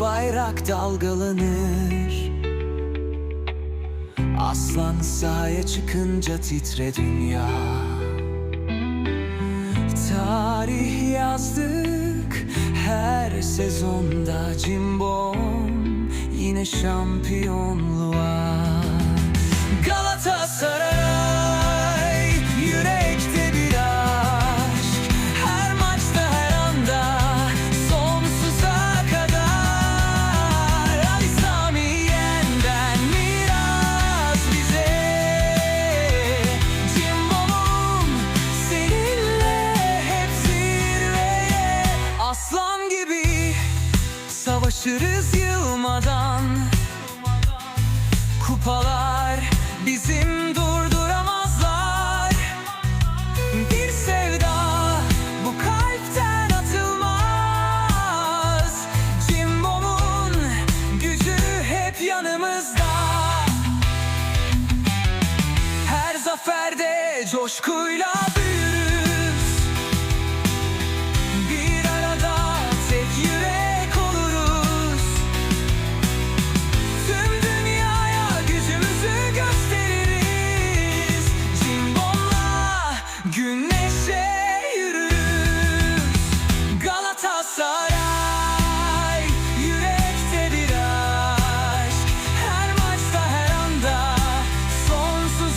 bayrak dalgalanır. Aslan sahaya çıkınca titre dünya. Tarih yazdık her sezonda cimbom Yine şampiyonluğa. Galatasaray savaşırız yılmadan. Kupalar bizim durduramazlar. Bir sevda bu kalpten atılmaz. Cimbom'un gücü hep yanımızda. Her zaferde coşkuyla büyür share.